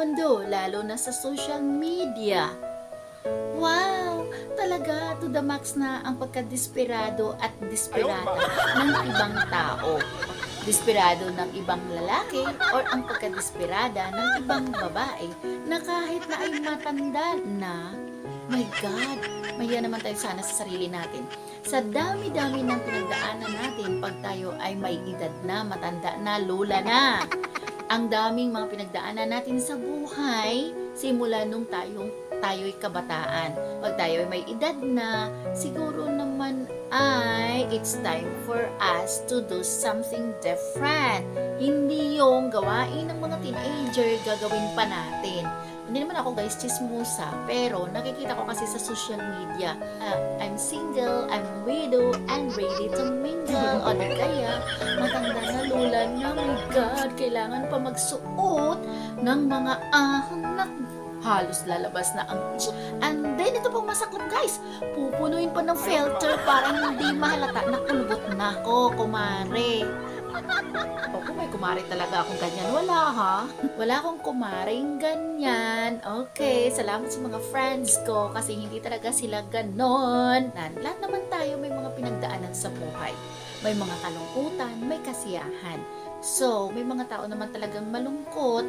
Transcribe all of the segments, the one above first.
mundo, lalo na sa social media. Wow! Talaga, to the max na ang pagkadesperado at desperada ng ibang tao. Desperado ng ibang lalaki or ang pagkadesperada ng ibang babae na kahit na ay matanda na, my God, mahiya naman tayo sana sa sarili natin. Sa dami-dami ng pinagdaanan natin pag tayo ay may edad na, matanda na, lula na. Ang daming mga pinagdaanan natin sa buhay simula nung tayong tayo'y kabataan. Pag tayo ay may edad na, siguro naman ay it's time for us to do something different. Hindi yung gawain ng mga teenager gagawin pa natin. Hindi naman ako guys chismosa, pero nakikita ko kasi sa social media, ah, I'm single, I'm widow, and ready to mingle. O di kaya, matanda na lula na, God, kailangan pa magsuot ng mga anak halos lalabas na ang And then, ito pang masaklap guys. Pupunuin pa ng filter para hindi mahalata na kulubot na ako, kumare. O kung may kumare talaga akong ganyan, wala ha? Wala akong kumaring ganyan. Okay, salamat sa mga friends ko kasi hindi talaga sila ganon. Lahat naman tayo may mga pinagdaanan sa buhay. May mga kalungkutan, may kasiyahan. So, may mga tao naman talagang malungkot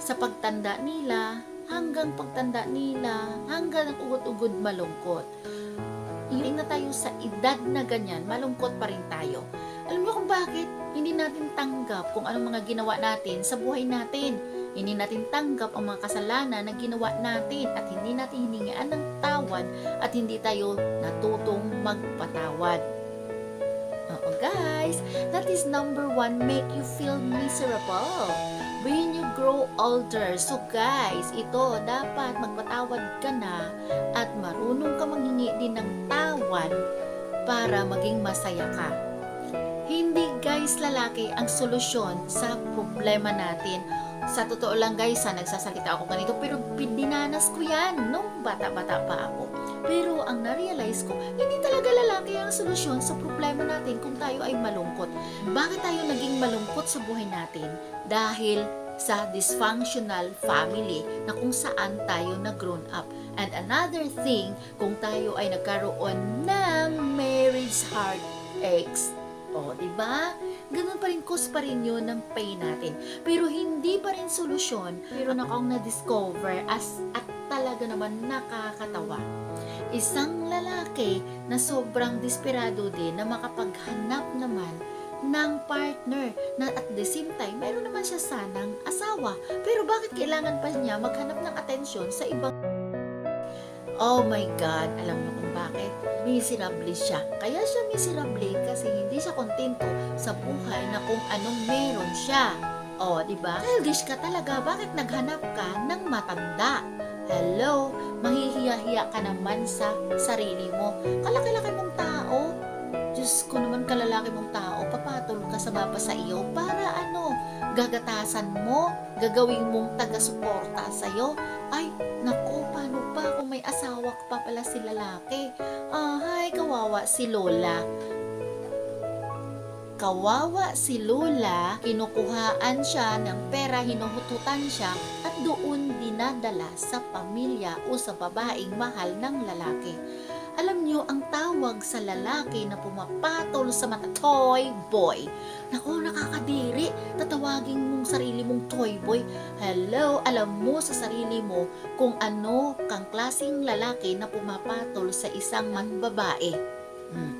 sa pagtanda nila, hanggang pagtanda nila, hanggang ang ugod-ugod malungkot. Iling na tayo sa edad na ganyan, malungkot pa rin tayo. Bakit? Hindi natin tanggap kung anong mga ginawa natin sa buhay natin. Hindi natin tanggap ang mga kasalanan na ginawa natin at hindi natin hiningian ng tawad at hindi tayo natutong magpatawad. Oo guys, that is number one, make you feel miserable when you grow older. So guys, ito, dapat magpatawad ka na at marunong ka manghingi din ng tawad para maging masaya ka. Guys lalaki ang solusyon sa problema natin. Sa totoo lang guys, ha, nagsasalita ako ganito pero dinanas ko yan nung bata-bata pa ako. Pero ang na-realize ko, hindi talaga lalaki ang solusyon sa problema natin kung tayo ay malungkot. Bakit tayo naging malungkot sa buhay natin? Dahil sa dysfunctional family na kung saan tayo na grown up. And another thing, kung tayo ay nagkaroon ng marriage heartaches. O, di ba? Ganun pa rin cause pa rin yun ng pain natin. Pero hindi pa rin solusyon. Pero akong na-discover as at talaga naman nakakatawa. Isang lalaki na sobrang desperado din na makapaghanap naman ng partner na at the same time, mayroon naman siya sanang asawa. Pero bakit kailangan pa niya maghanap ng atensyon sa ibang Oh my God, alam niyo kung bakit? Miserable siya. Kaya siya miserable kasi hindi siya kontento sa buhay na kung anong meron siya. Oh, di ba? Childish ka talaga. Bakit naghanap ka ng matanda? Hello, mahihiya-hiya ka naman sa sarili mo. Kalaki-laki mong tao. Diyos ko naman kalalaki mong tao, papatol ka sa baba sa iyo para ano, gagatasan mo, gagawin mong taga-suporta sa iyo. Ay, naku, paano pa kung may asawa pa pala si lalaki? Ah, hay, kawawa si Lola. Kawawa si Lola, kinukuhaan siya ng pera, hinuhututan siya at doon dinadala sa pamilya o sa babaeng mahal ng lalaki. Alam niyo, ang tawag sa lalaki na pumapatol sa mata, toy boy. Nako, nakakadiri. Tatawagin mong sarili mong toy boy. Hello, alam mo sa sarili mo kung ano kang klaseng lalaki na pumapatol sa isang man babae. Hmm.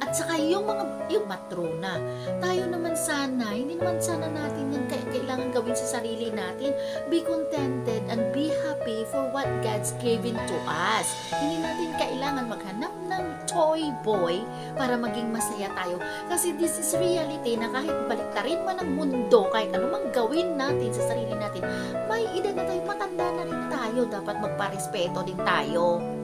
At saka yung mga yung matrona. Tayo naman sana, hindi naman sana natin kaya kailangan gawin sa sarili natin. Be contented and be happy for what God's given to us. Hindi natin kailangan maghanap ng toy boy para maging masaya tayo. Kasi this is reality na kahit baliktarin man ang mundo, kahit anumang gawin natin sa sarili natin, may edad na tayo, matanda na rin tayo, dapat magparespeto din tayo.